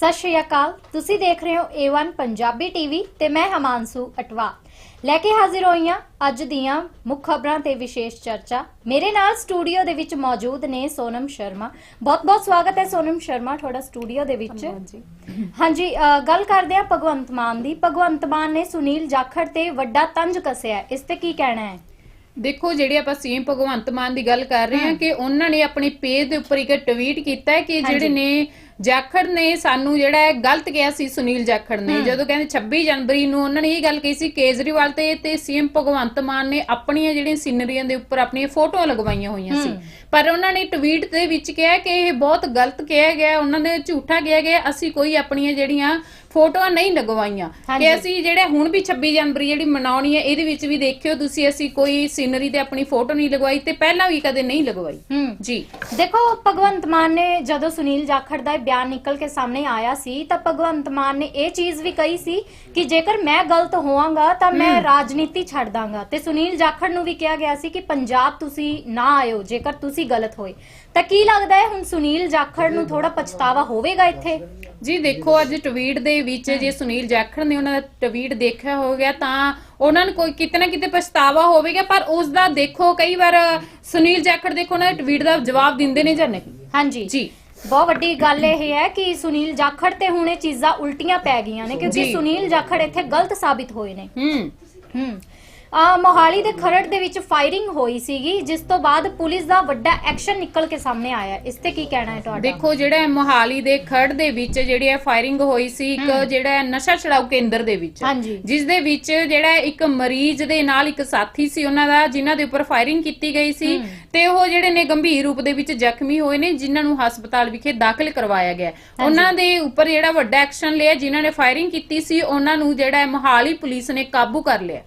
ਸਤਿ ਸ਼੍ਰੀ ਅਕਾਲ। ਤੁਸੀਂ ਦੇਖ ਰਹੇ ਹੋ A1 ਪੰਜਾਬੀ ਟੀਵੀ ਤੇ ਮੈਂ ਹਮਾਂਸੂ ਅਟਵਾ। ਲੈ ਕੇ ਹਾਜ਼ਰ ਹੋਈ ਹਾਂ ਅੱਜ ਦੀਆਂ ਮੁੱਖ ਖਬਰਾਂ ਤੇ ਵਿਸ਼ੇਸ਼ ਚਰਚਾ। ਮੇਰੇ ਨਾਲ ਸਟੂਡੀਓ ਦੇ ਵਿੱਚ ਮੌਜੂਦ ਨੇ ਸੋਨਮ ਸ਼ਰਮਾ। ਬਹੁਤ-ਬਹੁਤ ਸਵਾਗਤ ਹੈ ਸੋਨਮ ਸ਼ਰਮਾ ਤੁਹਾਡਾ ਸਟੂਡੀਓ ਦੇ ਵਿੱਚ। ਹਾਂਜੀ। ਗੱਲ ਕਰਦੇ ਹਾਂ ਭਗਵੰਤ ਮਾਨ ਦੀ। ਭਗਵੰਤ ਮਾਨ ਨੇ ਸੁਨੀਲ ਜਾਖੜ ਤੇ ਵੱਡਾ ਤੰਜ ਕੱਸਿਆ। ਇਸ ਤੇ ਕੀ ਕਹਿਣਾ ਹੈ? ਦੇਖੋ ਜਿਹੜੀ ਆਪਾਂ ਸੀਐਮ ਭਗਵੰਤ ਮਾਨ ਦੀ ਗੱਲ ਕਰ ਰਹੇ ਹਾਂ ਕਿ ਉਹਨਾਂ ਨੇ ਆਪਣੀ ਪੇਜ ਦੇ ਉੱਪਰ ਇੱਕ ਟਵੀਟ ਕੀਤਾ ਹੈ ਕਿ ਜਿਹੜੇ ਨੇ ਜਾਖੜ ਨੇ ਸਾਨੂੰ ਜਿਹੜਾ ਹੈ ਗਲਤ ਕਿਹਾ ਸੀ ਸੁਨੀਲ ਜਾਖੜ ਨੇ। ਜਦੋਂ ਕਹਿੰਦੇ 26 ਜਨਵਰੀ ਨੂੰ ਉਹਨਾਂ ਨੇ ਇਹ ਗੱਲ ਕਹੀ ਸੀ ਕੇਜਰੀਵਾਲ ਤੇ ਤੇ ਸੀਐਮ ਭਗਵੰਤ ਮਾਨ ਨੇ ਆਪਣੀਆਂ ਜਿਹੜੀਆਂ ਸੀਨਰੀਆਂ ਦੇ ਉੱਪਰ ਆਪਣੀਆਂ ਫੋਟੋਆਂ ਲਗਵਾਈਆਂ ਹੋਈਆਂ ਸੀ। ਪਰ ਉਹਨਾਂ ਨੇ ਟਵੀਟ ਦੇ ਵਿੱਚ ਕਿਹਾ ਕਿ ਇਹ ਬਹੁਤ ਗਲਤ ਕਿਹਾ ਗਿਆ ਉਹਨਾਂ ਨੇ ਝੂਠਾ ਕਿਹਾ ਗਿਆ ਅਸੀਂ ਕੋਈ ਆਪਣੀਆਂ ਜਿਹੜੀਆਂ ਫੋਟੋਆਂ ਨਹੀਂ ਲਗਵਾਈਆਂ। ਕਿ ਅਸੀਂ ਜਿਹੜੇ ਹੁਣ ਵੀ 26 ਜਨਵਰੀ ਜਿਹੜੀ ਮਨਾਉਣੀ ਹੈ ਇਹਦੇ ਵਿੱਚ ਵੀ ਦੇਖਿਓ ਤੁਸੀਂ ਅਸੀਂ ਕੋਈ ਸੀਨਰੀ ਤੇ ਆਪਣੀ ਫੋਟੋ ਨਹੀਂ ਲਗਵਾਈ ਤੇ ਪਹਿਲਾਂ ਵੀ ਕਦੇ ਨਹੀਂ ਲਗਵਾਈ। ਜੀ। ਦੇਖੋ ਭਗਵੰਤ ਮਾਨ ਨੇ ਜਦੋਂ ਸੁਨੀਲ ਜਾਖੜ ਦਾ ਬਿਆਨ ਨਿਕਲ ਕੇ ਸਾਹਮਣੇ ਆਇਆ ਸੀ ਤਾਂ ਭਗਵੰਤ ਮਾਨ ਨੇ ਇਹ ਚੀਜ਼ ਵੀ ਕਹੀ ਸੀ ਕਿ ਜੇਕਰ ਮੈਂ ਗਲਤ ਹੋਵਾਂਗਾ ਤਾਂ ਮੈਂ ਰਾਜਨੀਤੀ ਛੱਡ ਦਾਂਗਾ। ਤੇ ਸੁਨੀਲ ਜਾਖੜ ਨੂੰ ਵੀ ਕਿਹਾ ਗਿਆ ਸੀ ਕਿ ਪੰਜਾਬ ਤੁਸੀਂ ਨਾ ਆਇਓ ਜੇਕਰ ਤੁਸੀਂ ਗਲਤ ਹੋਏ। ਤਾਂ ਕੀ ਲੱਗਦਾ ਹੈ ਹੁਣ ਸੁਨੀਲ ਜਾਖੜ ਨੂੰ ਥੋੜਾ ਪਛਤਾਵਾ ਹੋਵੇਗਾ ਇੱਥੇ? ਜੀ ਦੇਖੋ ਅੱਜ ਟਵੀਟ ਦੇ ਵਿੱਚ ਜੇ ਸੁਨੀਲ ਜਾਖੜ ਨੇ ਉਹਨਾਂ ਦਾ ਟਵੀਟ ਦੇਖਿਆ ਹੋ ਗਿਆ ਤਾਂ ਉਹਨਾਂ ਨੂੰ ਕੋਈ ਕਿਤੇ ਨਾ ਕਿਤੇ ਪਛਤਾਵਾ ਹੋਵੇਗਾ ਪਰ ਉਸ ਦਾ ਦੇਖੋ ਕਈ ਵਾਰ ਸੁਨੀਲ ਜਾਖੜ ਦੇਖੋ ਉਹਨਾਂ ਦੇ ਟਵੀਟ ਦਾ ਜਵਾਬ ਦਿੰਦੇ ਨੇ ਜਾਂ ਨਹੀਂ? ਹਾਂਜੀ। ਜੀ। ਬਹੁਤ ਵੱਡੀ ਗੱਲ ਇਹ ਹੈ ਕਿ ਸੁਨੀਲ ਜਾਖੜ ਤੇ ਹੁਣ ਇਹ ਚੀਜ਼ਾਂ ਉਲਟੀਆਂ ਪੈ ਗਈਆਂ ਨੇ ਕਿਉਂਕਿ ਜੀ। ਸੁਨੀਲ ਜਾਖੜ ਇੱਥੇ ਗਲਤ ਸਾਬਿਤ ਹੋਏ ਨੇ। ਹੂੰ। ਹੂੰ। ਮੋਹਾਲੀ ਦੇ ਖਰੜ ਦੇ ਵਿੱਚ ਫਾਇਰਿੰਗ ਹੋਈ ਸੀਗੀ ਜਿਸ ਤੋਂ ਬਾਅਦ ਪੁਲਿਸ ਦਾ ਵੱਡਾ ਐਕਸ਼ਨ ਨਿਕਲ ਕੇ ਸਾਹਮਣੇ ਆਇਆ। ਇਸ ਤੇ ਕੀ ਕਹਿਣਾ ਹੈ ਤੁਹਾਡਾ? ਦੇਖੋ ਜਿਹੜਾ ਮੋਹਾਲੀ ਦੇ ਖੜ ਦੇ ਵਿੱਚ ਜਿਹੜੀ ਹੈ ਫਾਇਰਿੰਗ ਹੋਈ ਸੀ ਇੱਕ ਜਿਹੜਾ ਨਸ਼ਾ ਛਡਾਊ ਕੇਂਦਰ ਦੇ ਵਿੱਚ। ਜਿਸ ਦੇ ਵਿੱਚ ਜਿਹੜਾ ਇੱਕ ਮਰੀਜ਼ ਦੇ ਨਾਲ ਇੱਕ ਸਾਥੀ ਸੀ ਉਹਨਾਂ ਦਾ ਜਿਨ੍ਹਾਂ ਦੇ ਉੱਪਰ ਫਾਇਰਿੰਗ ਕੀਤੀ ਗਈ ਸੀ ਤੇ ਉਹ ਜਿਹੜੇ ਨੇ ਗੰਭੀਰ ਰੂਪ ਦੇ ਵਿੱਚ ਜ਼ਖਮੀ ਹੋਏ ਨੇ ਜਿਨ੍ਹਾਂ ਨੂੰ ਹਸਪਤਾਲ ਵਿਖੇ ਦਾਖਲ ਕਰਵਾਇਆ ਗਿਆ। ਉਹਨਾਂ ਦੇ ਉੱਪਰ ਜਿਹੜਾ ਵੱਡਾ ਐਕਸ਼ਨ ਲਿਆ ਜਿਨ੍ਹਾਂ ਨੇ ਫਾਇਰਿੰਗ ਕੀਤੀ ਸੀ ਉਹਨਾਂ ਨੂੰ ਜਿਹੜਾ ਮੋਹਾਲੀ ਪੁਲਿਸ ਨੇ ਕਾਬੂ ਕਰ ਲਿਆ।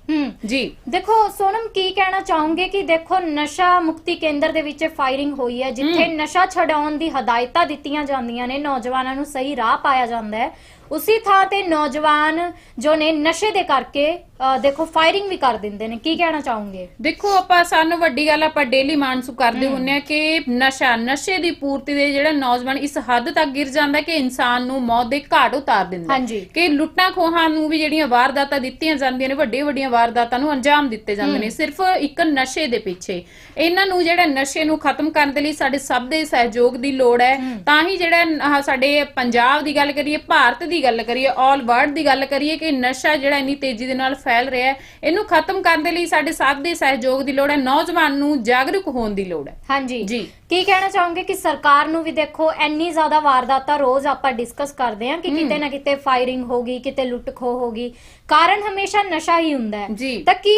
ਜੀ। ਦੇਖੋ ਸੋਨਮ ਕੀ ਕਹਿਣਾ ਚਾਹੋਗੇ ਕਿ ਦੇਖੋ ਨਸ਼ਾ ਮੁਕਤੀ ਕੇਂਦਰ ਦੇ ਵਿੱਚ ਫਾਇਰਿੰਗ ਹੋਈ ਹੈ ਜਿੱਥੇ ਨਸ਼ਾ ਛਡਾਉਣ ਦੀ ਹਦਾਇਤਾਂ ਦਿੱਤੀਆਂ ਜਾਂਦੀਆਂ ਨੇ ਨੌਜਵਾਨਾਂ ਨੂੰ ਸਹੀ ਰਾਹ ਪਾਇਆ ਜਾਂਦਾ ਹੈ। ਉਸੇ ਥਾਂ ਤੇ ਨੌਜਵਾਨ ਜੋ ਨੇ ਨਸ਼ੇ ਦੇ ਕਰਕੇ ਦੇਖੋ ਫਾਇਰਿੰਗ ਵੀ ਕਰ ਦਿੰਦੇ ਨੇ। ਕੀ ਕਹਿਣਾ ਚਾਹੋਗੇ? ਦੇਖੋ ਆਪਾਂ ਸਾਨੂੰ ਵੱਡੀ ਗੱਲ ਆਪਾਂ ਡੇਲੀ ਮਾਨਸੂ ਕਰਦੇ ਹੁੰਨੇ ਆ ਕਿ ਨਸ਼ਾ ਨਸ਼ੇ ਦੀ ਪੂਰਤੀ ਦੇ ਜਿਹੜਾ ਨੌਜਵਾਨ ਇਸ ਹੱਦ ਤੱਕ ਗਿਰ ਜਾਂਦਾ ਕਿ ਇਨਸਾਨ ਨੂੰ ਮੌਤ ਦੇ ਘਾਟ ਉਤਾਰ ਦਿੰਦਾ। ਕਿ ਲੁੱਟਾਂ ਖੋਹਾਂ ਨੂੰ ਵੀ ਜਿਹੜੀਆਂ ਵਾਰਦਾਤਾਂ ਦਿੱਤੀਆਂ ਜਾਂਦੀਆਂ ਨੇ ਵੱਡੀਆਂ ਵੱਡੀਆਂ ਵਾਰਦਾਤਾਂ ਨੂੰ ਅੰਜਾਮ ਦਿੱਤੇ ਜਾਂਦੇ ਨੇ ਸਿਰਫ ਇੱਕ ਨਸ਼ੇ ਦੇ ਪਿੱਛੇ। ਇਹਨਾਂ ਨੂੰ ਜਿਹੜਾ ਨਸ਼ੇ ਨੂੰ ਖਤਮ ਕਰਨ ਦੇ ਲਈ ਸਾਡੇ ਸਭ ਦੇ ਸਹਿਯੋਗ ਦੀ ਲੋੜ ਹੈ। ਤਾਂ ਹੀ ਜਿਹੜਾ ਸਾਡੇ ਪੰਜਾਬ ਦੀ ਗੱਲ ਕਰੀਏ ਭਾਰਤ ਦੀ ਗੱਲ ਕਰੀਏ ਆਲ ਵਰਲਡ ਦੀ ਗੱਲ ਕਰੀਏ ਕਿ ਨਸ਼ਾ ਜਿਹੜਾ ਇੰਨੀ ਤੇਜ਼ੀ ਦੇ ਨਾਲ ਫੈਲ ਰਿਹਾ ਹੈ। ਇਹਨੂੰ ਖਤਮ ਕਰਨ ਦੇ ਲਈ ਸਾਡੇ ਸਭ ਦੇ ਸਹਿਯੋਗ ਦੀ ਲੋੜ ਹੈ। ਨੌਜਵਾਨ ਨੂੰ ਜਾਗਰੂਕ ਹੋਣ ਦੀ ਲੋੜ ਹੈ। ਹਾਂਜੀ। ਜੀ। ਕੀ ਕਹਿਣਾ ਚਾਹੋਗੇ ਕਿ ਸਰਕਾਰ ਨੂੰ ਵੀ ਦੇਖੋ ਇੰਨੀ ਜ਼ਿਆਦਾ ਵਾਰਦਾਤਾਂ ਰੋਜ਼ ਆਪਾਂ ਡਿਸਕਸ ਕਰਦੇ ਹਾਂ ਕਿ ਕਿਤੇ ਨਾ ਕਿਤੇ ਫਾਇਰਿੰਗ ਹੋਗੀ ਕਿਤੇ ਲੁੱਟ ਖੋ ਹੋਗੀ ਕਾਰਨ ਹਮੇਸ਼ਾ ਨਸ਼ਾ ਹੀ ਹੁੰਦਾ ਹੈ। ਤਾਂ ਕੀ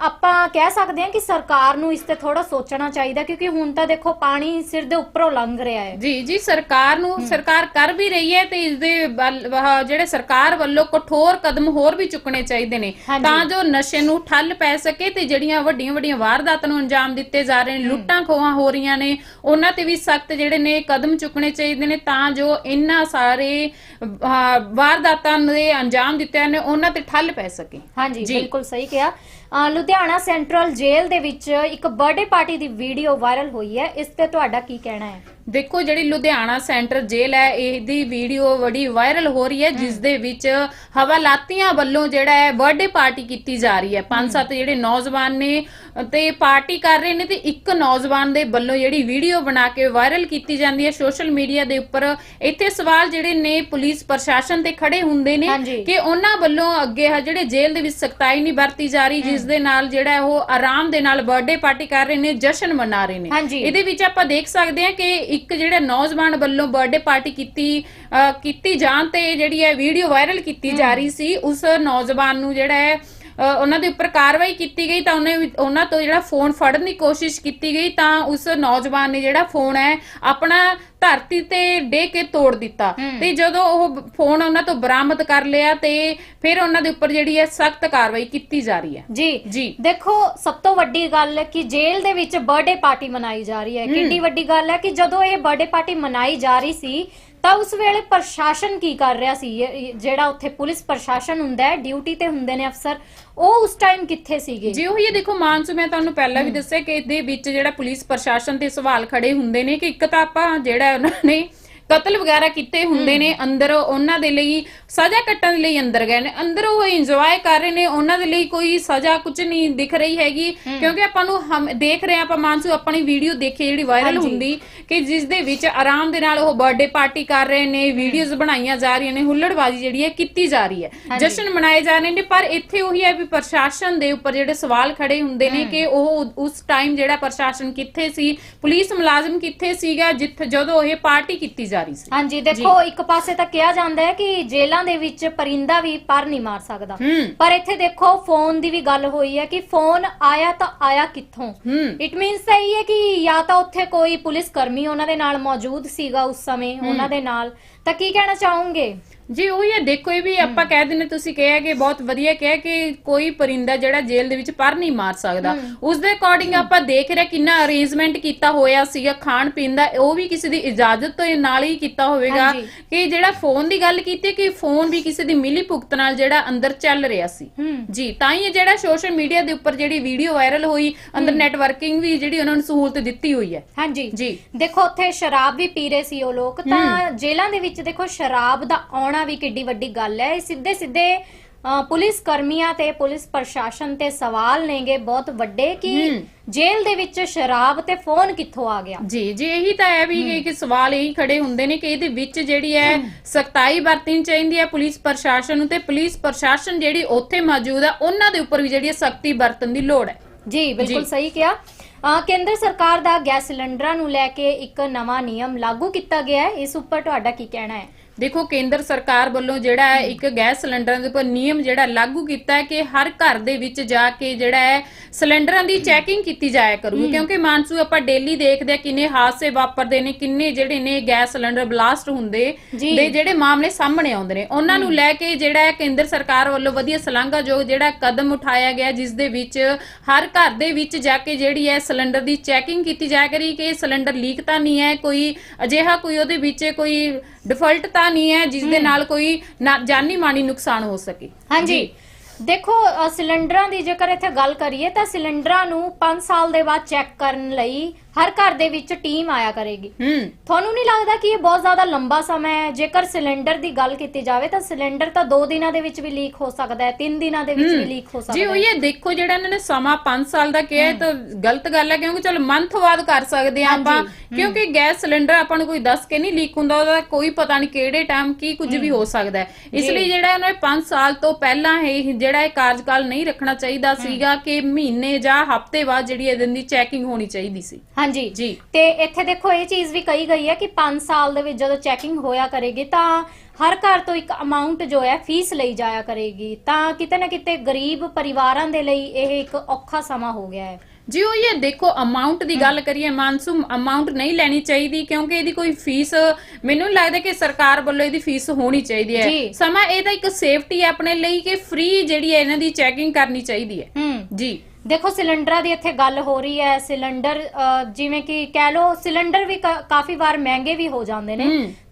ਆਪਾਂ ਕਹਿ ਸਕਦੇ ਹਾਂ ਕਿ ਸਰਕਾਰ ਨੂੰ ਇਸ ਤੇ ਥੋੜਾ ਸੋਚਣਾ ਚਾਹੀਦਾ ਕਿਉਂਕਿ ਹੁਣ ਤਾਂ ਦੇਖੋ ਪਾਣੀ ਸਿਰ ਦੇ ਉੱਪਰੋਂ ਲੰਘ ਰਿਹਾ ਹੈ। ਜੀ ਜੀ ਸਰਕਾਰ ਨੂੰ ਸਰਕਾਰ ਕਰ ਵੀ ਰਹੀ ਹੈ ਤੇ ਇਸ ਦੇ ਜਿਹੜੇ ਸਰਕਾਰ ਵੱਲੋਂ ਕਠੋਰ ਕਦਮ ਹੋਰ ਵੀ ਚੁੱਕਣੇ ਚਾਹੀਦੇ ਨੇ। ਤਾਂ ਜੋ ਨਸ਼ੇ ਨੂੰ ਠੱਲ ਪੈ ਸਕੇ ਤੇ ਜਿਹੜੀਆਂ ਵੱਡੀਆਂ ਵੱਡੀਆਂ ਵਾਰਦਾਤਾਂ ਨੂੰ ਅੰਜਾਮ ਦਿੱਤੇ ਜਾ ਰਹੇ ਨੇ ਲੁੱਟਾਂ ਖੋਹਾਂ ਹੋ ਰਹੀਆਂ ਨੇ ਉਹਨਾਂ ਤੇ ਵੀ ਸਖਤ ਜਿਹੜੇ ਨੇ ਕਦਮ ਚੁੱਕਣੇ ਚਾਹੀਦੇ ਨੇ ਤਾਂ ਜੋ ਇਹਨਾਂ ਸਾਰੇ ਵਾਰਦਾਤਾਂ ਦੇ ਅੰਜਾਮ ਦਿੱਤੇ ਨੇ ਉਹਨਾਂ ਤੇ ਠੱਲ ਪੈ ਸਕੇ। ਹਾਂਜੀ। ਬਿਲਕੁਲ ਸਹੀ ਕਿਹਾ। ਲੁਧਿਆਣਾ ਸੈਂਟਰਲ ਜੇਲ੍ਹ ਦੇ ਵਿੱਚ ਇੱਕ ਬਰਥਡੇ ਪਾਰਟੀ ਦੀ ਵੀਡੀਓ ਵਾਇਰਲ ਹੋਈ ਹੈ। ਇਸ ਤੇ ਤੁਹਾਡਾ ਕੀ ਕਹਿਣਾ ਹੈ? ਦੇਖੋ ਜਿਹੜੀ ਲੁਧਿਆਣਾ ਸੈਂਟਰ ਜੇਲ੍ਹ ਹੈ ਇਹਦੀ ਵੀਡੀਓ ਬੜੀ ਵਾਇਰਲ ਹੋ ਰਹੀ ਹੈ ਜਿਸ ਦੇ ਵਿੱਚ ਹਵਾਲਾਤੀਆਂ ਵੱਲੋਂ ਜਿਹੜਾ ਹੈ ਬਰਥਡੇ ਪਾਰਟੀ ਕੀਤੀ ਜਾ ਰਹੀ ਹੈ। ਪੰਜ ਸੱਤ ਜਿਹੜੇ ਨੌਜਵਾਨ ਨੇ ਤੇ ਪਾਰਟੀ ਕਰ ਰਹੇ ਨੇ ਤੇ ਇੱਕ ਨੌਜਵਾਨ ਦੇ ਵੱਲੋਂ ਜਿਹੜੀ ਵੀਡੀਓ ਬਣਾ ਕੇ ਵਾਇਰਲ ਕੀਤੀ ਜਾਂਦੀ ਹੈ। ਸੋਸ਼ਲ ਮੀਡੀਆ ਦੇ ਉੱਪਰ ਇੱਥੇ ਸਵਾਲ ਜਿਹੜੇ ਨੇ ਪੁਲਿਸ ਪ੍ਰਸ਼ਾਸਨ ਤੇ ਖੜੇ ਹੁੰਦੇ ਨੇ। ਕਿ ਉਹਨਾਂ ਵੱਲੋਂ ਅੱਗੇ ਆ ਜਿਹੜੇ ਜੇਲ੍ਹ ਦੇ ਵਿੱਚ ਸਖਤਾਈ ਨਹੀਂ ਵਰਤੀ ਜਾ ਰਹੀ ਜਿਸ ਦੇ ਨਾਲ ਜਿਹੜਾ ਉਹ ਆਰਾਮ ਦੇ ਨਾਲ ਬਰਥਡੇ ਪਾਰਟੀ ਕਰ ਰਹੇ ਨੇ ਜਸ਼ਨ ਮਨਾ ਰਹੇ ਨੇ। ਇਹਦੇ ਵਿੱਚ ਆਪਾਂ ਦੇਖ ਸਕਦੇ ਹਾਂ ਕਿ ਇੱਕ ਜਿਹੜਾ ਨੌਜਵਾਨ ਵੱਲੋਂ ਬਰਥਡੇ ਪਾਰਟੀ ਕੀਤੀ ਕੀਤੀ ਜਾਣ ਤੇ ਜਿਹੜੀ ਹੈ ਵੀਡੀਓ ਵਾਇਰਲ ਕੀਤੀ ਜਾ ਰਹੀ ਸੀ ਉਸ ਨੌਜਵਾਨ ਨੂੰ ਜਿਹੜਾ ਹੈ ਉਹਨਾਂ ਦੇ ਉੱਪਰ ਕਾਰਵਾਈ ਕੀਤੀ ਗਈ ਤਾਂ ਉਹਨੇ ਉਹਨਾਂ ਤੋਂ ਜਿਹੜਾ ਫੋਨ ਫੜਨ ਦੀ ਕੋਸ਼ਿਸ਼ ਕੀਤੀ ਗਈ ਤਾਂ ਉਸ ਨੌਜਵਾਨ ਨੇ ਜਿਹੜਾ ਫੋਨ ਹੈ ਆਪਣਾ ਧਰਤੀ ਤੇ ਡੇ ਕੇ ਤੋੜ ਦਿੱਤਾ। ਤੇ ਜਦੋਂ ਉਹ ਫੋਨ ਉਹਨਾਂ ਤੋਂ ਬਰਾਮਦ ਕਰ ਲਿਆ ਤੇ ਫਿਰ ਉਹਨਾਂ ਦੇ ਉੱਪਰ ਜਿਹੜੀ ਹੈ ਸਖਤ ਕਾਰਵਾਈ ਕੀਤੀ ਜਾ ਰਹੀ ਹੈ। ਜੀ ਜੀ। ਦੇਖੋ ਸਭ ਤੋਂ ਵੱਡੀ ਗੱਲ ਹੈ ਕਿ ਜੇਲ੍ਹ ਦੇ ਵਿੱਚ ਬਰਥਡੇ ਪਾਰਟੀ ਮਨਾਈ ਜਾ ਰਹੀ ਹੈ। ਕਿੰਨੀ ਵੱਡੀ ਗੱਲ ਹੈ ਕਿ ਜਦੋਂ ਇਹ ਬਰਥਡੇ ਪਾਰਟੀ ਮਨਾਈ ਜਾ ਰਹੀ ਸੀ ਤਾਂ ਉਸ ਵੇਲੇ ਪ੍ਰਸ਼ਾਸਨ ਕੀ ਕਰ ਰਿਹਾ ਸੀ? ਜਿਹੜਾ ਉੱਥੇ ਪੁਲਿਸ ਪ੍ਰਸ਼ਾਸਨ ਹੁੰਦਾ ਹੈ ਡਿਊਟੀ ਤੇ ਹੁੰਦੇ ਨੇ ਅਫਸਰ ਉਹ ਉਸ ਟਾਈਮ ਕਿੱਥੇ ਸੀਗੇ? ਜੀ ਉਹ ਇਹ ਦੇਖੋ ਮਾਨਸੂ ਮੈਂ ਤੁਹਾਨੂੰ ਪਹਿਲਾਂ ਵੀ ਦੱਸਿਆ ਕਿ ਇਹਦੇ ਵਿੱਚ ਜਿਹੜਾ ਪੁਲਿਸ ਪ੍ਰਸ਼ਾਸਨ ਤੇ ਸਵਾਲ ਖੜੇ ਹੁੰਦੇ ਨੇ ਕਿ ਇੱਕ ਤਾਂ ਆਪਾਂ ਜਿਹੜਾ ਉਹਨਾਂ ਨੇ ਕਤਲ ਵਗੈਰਾ ਕੀਤੇ ਹੁੰਦੇ ਨੇ ਅੰਦਰ ਉਹਨਾਂ ਦੇ ਲਈ ਸਜ਼ਾ ਕੱਟਣ ਲਈ ਅੰਦਰ ਗਏ ਨੇ ਅੰਦਰ ਉਹ ਇੰਜੋਏ ਕਰ ਰਹੇ ਨੇ ਉਹਨਾਂ ਦੇ ਲਈ ਕੋਈ ਸਜ਼ਾ ਕੁਝ ਨਹੀਂ ਦਿਖ ਰਹੀ ਹੈਗੀ। ਕਿਉਂਕਿ ਆਪਾਂ ਨੂੰ ਹਮ ਦੇਖ ਰਹੇ ਆਪਾਂ ਮਾਨਸੂ ਆਪਣੀ ਵੀਡੀਓ ਦੇਖੀ ਜਿਹੜੀ ਵਾਇਰਲ। ਹੁੰਦੀ ਕਿ ਜਿਸ ਦੇ ਵਿੱਚ ਆਰਾਮ ਦੇ ਨਾਲ ਉਹ ਬਰਥਡੇ ਪਾਰਟੀ ਕਰ ਰਹੇ ਨੇ ਵੀਡੀਓਜ਼ ਬਣਾਈਆਂ ਜਾ ਰਹੀਆਂ ਨੇ ਹੁੱਲੜਬਾਜ਼ੀ ਜਿਹੜੀ ਹੈ ਕੀਤੀ ਜਾ ਰਹੀ ਹੈ। ਜਸ਼ਨ ਮਨਾਏ ਜਾ ਰਹੇ ਨੇ ਪਰ ਇੱਥੇ ਉਹੀ ਹੈ ਵੀ ਪ੍ਰਸ਼ਾਸਨ ਦੇ ਉੱਪਰ ਜਿਹੜੇ ਸਵਾਲ ਖੜੇ ਹੁੰਦੇ ਨੇ ਕਿ ਉਹ ਉਸ ਟਾਈਮ ਜਿਹੜਾ ਪ੍ਰਸ਼ਾਸਨ ਕਿੱਥੇ ਸੀ ਪੁਲਿਸ ਮੁਲਾਜ਼ਮ ਕਿੱਥੇ ਸੀਗਾ ਜਿੱਥੇ ਜਦੋਂ ਇਹ ਪਾਰਟੀ ਕੀਤੀ ਜਾ ਰਹੀ ਸੀ। ਹਾਂਜੀ ਦੇਖੋ ਇੱਕ ਪਾਸੇ ਤਾਂ ਕਿਹਾ ਜਾਂਦਾ ਹੈ ਕਿ ਜੇਲ੍ਹਾਂ ਦੇ ਵਿੱਚ ਪਰਿੰਦਾ ਵੀ ਪਰ ਨਹੀਂ ਮਾਰ ਸਕਦਾ। ਪਰ ਇੱਥੇ ਦੇਖੋ ਫੋਨ ਦੀ ਵੀ ਗੱਲ ਹੋਈ ਹੈ ਕਿ ਫੋਨ ਆਇਆ ਤਾਂ ਆਇਆ ਕਿੱਥੋਂ? ਇਟ ਮੀਨਸ ਇਹ ਹੈ ਕਿ ਜਾਂ ਤਾਂ ਉੱਥੇ ਕੋਈ ਪੁਲਿਸ ਕਰਮੀ ਉਹਨਾਂ ਦੇ ਨਾਲ ਮੌਜੂਦ ਸੀਗਾ ਉਸ ਸਮੇਂ ਉਹਨਾਂ ਦੇ ਨਾਲ। ਤਾਂ ਕੀ ਕਹਿਣਾ ਚਾਹੋਗੇ? ਜੀ ਉਹੀ ਹੈ ਦੇਖੋ ਇਹ ਵੀ ਆਪਾਂ ਕਹਿ ਦਿੰਨੇ ਤੁਸੀਂ ਕਿਹਾ ਕਿ ਬਹੁਤ ਵਧੀਆ ਕਿਹਾ ਕਿ ਕੋਈ ਪਰਿੰਦਾ ਜਿਹੜਾ ਜੇਲ੍ਹ ਦੇ ਵਿੱਚ ਪਰ ਨਹੀਂ ਮਾਰ ਸਕਦਾ। ਉਸ ਦੇ ਅਕੋਰਡਿੰਗ ਆਪਾਂ ਦੇਖ ਰਿਹਾ ਕਿੰਨਾ ਅਰੇਂਜਮੈਂਟ ਕੀਤਾ ਹੋਇਆ ਸੀਗਾ ਖਾਣ ਪੀਣ ਦਾ ਉਹ ਵੀ ਕਿਸੇ ਦੀ ਇਜਾਜ਼ਤ ਤੋਂ ਨਾਲ ਹੀ ਕੀਤਾ ਹੋਵੇਗਾ। ਕਿ ਜਿਹੜਾ ਫੋਨ ਦੀ ਗੱਲ ਕੀਤੀ ਕਿ ਫੋਨ ਵੀ ਕਿਸੇ ਦੀ ਮਿਲੀ ਭੁਗਤ ਨਾਲ ਜਿਹੜਾ ਅੰਦਰ ਚੱਲ ਰਿਹਾ ਸੀ। ਜੀ ਤਾਂ ਹੀ ਇਹ ਜਿਹੜਾ ਸੋਸ਼ਲ ਮੀਡੀਆ ਦੇ ਉੱਪਰ ਜਿਹੜੀ ਵੀਡੀਓ ਵਾਇਰਲ ਹੋਈ ਅੰਦਰ ਨੈਟਵਰਕਿੰਗ ਵੀ ਜਿਹੜੀ ਉਹਨਾਂ ਨੂੰ ਸਹੂਲਤ ਦਿੱਤੀ ਹੋਈ ਹੈ। ਹਾਂਜੀ। ਜੀ। ਦੇਖੋ ਉੱਥੇ ਸ਼ਰਾਬ ਵੀ ਪੀ ਰਹੇ ਸੀ ਉਹ ਲੋਕ। ਤਾਂ ਜੇਲ੍ਹਾਂ ਦੇ ਵਿੱਚ ਦੇਖੋ ਸ਼ਰਾਬ ਦਾ ਆਉਣਾ ਵੀ ਕਿੱਡੀ ਵੱਡੀ ਗੱਲ ਹੈ। ਇਹ ਸਿੱਧੇ ਸਿੱਧੇ ਪੁਲਿਸ ਕਰਮੀਆਂ ਤੇ ਪੁਲਿਸ ਪ੍ਰਸ਼ਾਸਨ ਤੇ ਸਵਾਲ ਨੇਗੇ ਬਹੁਤ ਵੱਡੇ ਕਿ। ਜੇਲ੍ਹ ਦੇ ਵਿੱਚ ਸ਼ਰਾਬ ਤੇ ਫੋਨ ਕਿੱਥੋਂ ਆ ਗਿਆ? ਜੀ ਜੀ ਇਹੀ ਤਾਂ ਹੈ। ਵੀ ਕਿ- ਸਵਾਲ ਇਹੀ ਖੜੇ ਹੁੰਦੇ ਨੇ ਕਿ ਇਹਦੇ ਵਿੱਚ ਜਿਹੜੀ ਹੈ ਸਖਤਾਈ ਵਰਤਣੀ ਚਾਹੀਦੀ ਹੈ ਪੁਲਿਸ ਪ੍ਰਸ਼ਾਸਨ ਨੂੰ ਤੇ ਪੁਲਿਸ ਪ੍ਰਸ਼ਾਸਨ ਜਿਹੜੀ ਉੱਥੇ ਮੌਜੂਦ ਹੈ ਉਹਨਾਂ ਦੇ ਉੱਪਰ ਵੀ ਜਿਹੜੀ ਹੈ ਸਖਤੀ ਵਰਤਣ ਦੀ ਲੋੜ ਹੈ। ਜੀ ਬਿਲਕੁਲ। ਸਹੀ ਕਿਹਾ। ਕੇਂਦਰ ਸਰਕਾਰ ਦਾ ਗੈਸ ਸਿਲੰਡਰਾਂ ਨੂੰ ਲੈ ਕੇ ਇੱਕ ਨਵਾਂ ਨਿਯਮ ਲਾਗੂ ਕੀਤਾ ਗਿਆ ਹੈ। ਇਸ ਉੱਪਰ ਤੁਹਾਡਾ ਕੀ ਕਹਿਣਾ ਹੈ? ਦੇਖੋ ਕੇਂਦਰ ਸਰਕਾਰ ਵੱਲੋਂ ਜਿਹੜਾ ਹੈ ਇੱਕ ਗੈਸ ਸਿਲੰਡਰਾਂ ਦੇ ਉੱਪਰ ਨਿਯਮ ਜਿਹੜਾ ਲਾਗੂ ਕੀਤਾ ਹੈ ਕਿ ਹਰ ਘਰ ਦੇ ਵਿੱਚ ਜਾ ਕੇ ਜਿਹੜਾ ਹੈ ਸਿਲੰਡਰਾਂ ਦੀ ਚੈਕਿੰਗ ਕੀਤੀ ਜਾਇਆ ਕਰੂਗੀ। ਕਿਉਂਕਿ ਮਾਨਸੂ ਆਪਾਂ ਡੇਲੀ ਦੇਖਦੇ ਆ ਕਿੰਨੇ ਹਾਦਸੇ ਵਾਪਰਦੇ ਨੇ ਕਿੰਨੇ ਜਿਹੜੇ ਨੇ ਗੈਸ ਸਿਲੰਡਰ ਬਲਾਸਟ ਹੁੰਦੇ ਜੀ। ਦੇ ਜਿਹੜੇ ਮਾਮਲੇ ਸਾਹਮਣੇ ਆਉਂਦੇ ਨੇ। ਉਹਨਾਂ ਨੂੰ ਲੈ ਕੇ ਜਿਹੜਾ ਹੈ ਕੇਂਦਰ ਸਰਕਾਰ ਵੱਲੋਂ ਵਧੀਆ ਸ਼ਲਾਘਾਯੋਗ ਜਿਹੜਾ ਕਦਮ ਉਠਾਇਆ ਗਿਆ ਜਿਸ ਦੇ ਵਿੱਚ ਹਰ ਘਰ ਦੇ ਵਿੱਚ ਜਾ ਕੇ ਜਿਹੜੀ ਹੈ ਸਿਲੰਡਰ ਦੀ ਚੈਕਿੰਗ ਕੀਤੀ ਜਾਇਆ ਕਰੀ ਕਿ ਸਿਲੰਡਰ ਲੀਕ ਤਾਂ ਨਹੀਂ ਹੈ ਕੋਈ ਅਜਿਹਾ ਕੋਈ ਉਹਦੇ ਵਿੱਚ ਕੋਈ ਡਿਫਾਲਟ ਤਾਂ ਨਹੀਂ ਹੈ ਜਿਸ ਦੇ ਨਾਲ ਕੋਈ ਨਾ- ਜਾਨੀ ਮਾਨੀ ਨੁਕਸਾਨ ਹੋ ਸਕੇ। ਹਾਂਜੀ। ਦੇਖੋ ਅ, ਸਿਲੰਡਰਾਂ ਦੀ ਜੇਕਰ ਇੱਥੇ ਗੱਲ ਕਰੀਏ ਤਾਂ ਸਿਲੰਡਰਾਂ ਨੂੰ 5 ਸਾਲ ਦੇ ਬਾਅਦ ਚੈੱਕ ਕਰਨ ਲਈ ਹਰ ਘਰ ਦੇ ਵਿੱਚ ਟੀਮ ਆਇਆ ਕਰੇਗੀ। ਹੂੰ। ਤੁਹਾਨੂੰ ਨਹੀਂ ਲੱਗਦਾ ਕਿ ਇਹ ਬਹੁਤ ਜ਼ਿਆਦਾ ਲੰਬਾ ਸਮਾਂ ਹੈ? ਜੇਕਰ ਸਿਲੰਡਰ ਦੀ ਗੱਲ ਕੀਤੀ ਜਾਵੇ ਤਾਂ ਸਿਲੰਡਰ ਤਾਂ 2 ਦਿਨਾਂ ਦੇ ਵਿੱਚ ਵੀ ਲੀਕ ਹੋ ਸਕਦਾ ਹੈ 3 ਦਿਨਾਂ ਦੇ ਵਿੱਚ ਵੀ ਲੀਕ ਹੋ ਸਕਦਾ ਜੀ ਉਹ ਇਹ ਦੇਖੋ ਜਿਹੜਾ ਇਹਨਾਂ ਨੇ ਸਮਾਂ 5 ਸਾਲ ਦਾ ਕਿਹਾ ਹੈ ਤਾਂ ਗਲਤ ਗੱਲ ਹੈ ਕਿਉਂਕਿ ਚਲ ਮੰਥ ਬਾਅਦ ਕਰ ਸਕਦੇ ਆ ਆਪਾਂ। ਕਿਉਂਕਿ ਗੈਸ ਸਿਲੰਡਰ ਆਪਾਂ ਨੂੰ ਕੋਈ ਦੱਸ ਕੇ ਨਹੀਂ ਲੀਕ ਹੁੰਦਾ ਉਹਦਾ ਕੋਈ ਪਤਾ ਨਹੀਂ ਕਿਹੜੇ ਟਾਈਮ ਕੀ ਕੁਝ ਵੀ ਹੋ। ਸਕਦਾ ਹੈ। ਇਸ ਲਈ ਜਿਹੜਾ ਇਹਨਾਂ ਨੇ 5 ਸਾਲ ਤੋਂ ਪਹਿਲਾਂ ਇਹ ਜਿਹੜਾ ਇਹ ਕਾਰਜਕਾਲ ਨਹੀਂ ਰੱਖਣਾ ਚਾਹੀਦਾ ਸੀਗਾ ਕਿ ਮਹੀਨੇ ਜਾਂ ਹਫ਼ਤੇ ਬਾਅਦ ਜਿਹੜੀ ਇਹਦੇ ਦੀ ਚੈਕਿੰਗ ਹੋਣੀ ਚਾਹੀਦੀ ਸੀ। ਹਾਂਜੀ। ਜੀ। ਤੇ ਇੱਥੇ ਦੇਖੋ ਇਹ ਚੀਜ਼ ਵੀ ਕਹੀ ਗਈ ਹੈ ਕਿ 5 ਸਾਲ ਦੇ ਵਿੱਚ ਜਦੋਂ ਚੈਕਿੰਗ ਹੋਇਆ ਕਰੇਗੀ ਤਾਂ ਹਰ ਘਰ ਤੋਂ ਇੱਕ ਅਮਾਉਂਟ ਜੋ ਹੈ ਫੀਸ ਲਈ ਜਾਇਆ ਕਰੇਗੀ। ਤਾਂ ਕਿਤੇ ਨਾ ਕਿਤੇ ਗਰੀਬ ਪਰਿਵਾਰਾਂ ਦੇ ਲਈ ਇਹ ਇੱਕ ਔਖਾ ਸਮਾਂ ਹੋ ਗਿਆ ਹੈ। ਜੀ ਉਹ ਇਹ ਦੇਖੋ ਅਮਾਉਂਟ ਦੀ ਗੱਲ ਕਰੀਏ ਮਾਨਸੂਮ ਅਮਾਉਂਟ ਨਹੀਂ ਲੈਣੀ ਚਾਹੀਦੀ ਕਿਉਂਕਿ ਇਹਦੀ ਕੋਈ ਫੀਸ ਮੈਨੂੰ ਲੱਗਦਾ ਕਿ ਸਰਕਾਰ ਵੱਲੋਂ ਇਹਦੀ ਫੀਸ ਹੋਣੀ ਚਾਹੀਦੀ ਹੈ। ਸਮਾਂ ਇਹਦਾ ਇੱਕ ਸੇਫਟੀ ਹੈ ਆਪਣੇ ਲਈ ਕਿ ਫ੍ਰੀ ਜਿਹੜੀ ਹੈ ਇਹਨਾਂ ਦੀ ਚੈਕਿੰਗ ਕਰਨੀ ਚਾਹੀਦੀ ਹੂੰ। ਜੀ। ਦੇਖੋ ਸਿਲੰਡਰਾਂ ਦੀ ਇੱਥੇ ਗੱਲ ਹੋ ਰਹੀ ਹੈ ਸਿਲੰਡਰ ਅ, ਜਿਵੇਂ ਕਿ ਕਹਿ ਲਓ ਸਿਲੰਡਰ ਵੀ ਕਾ- ਕਾਫੀ ਵਾਰ ਮਹਿੰਗੇ ਵੀ ਹੋ ਜਾਂਦੇ ਨੇ।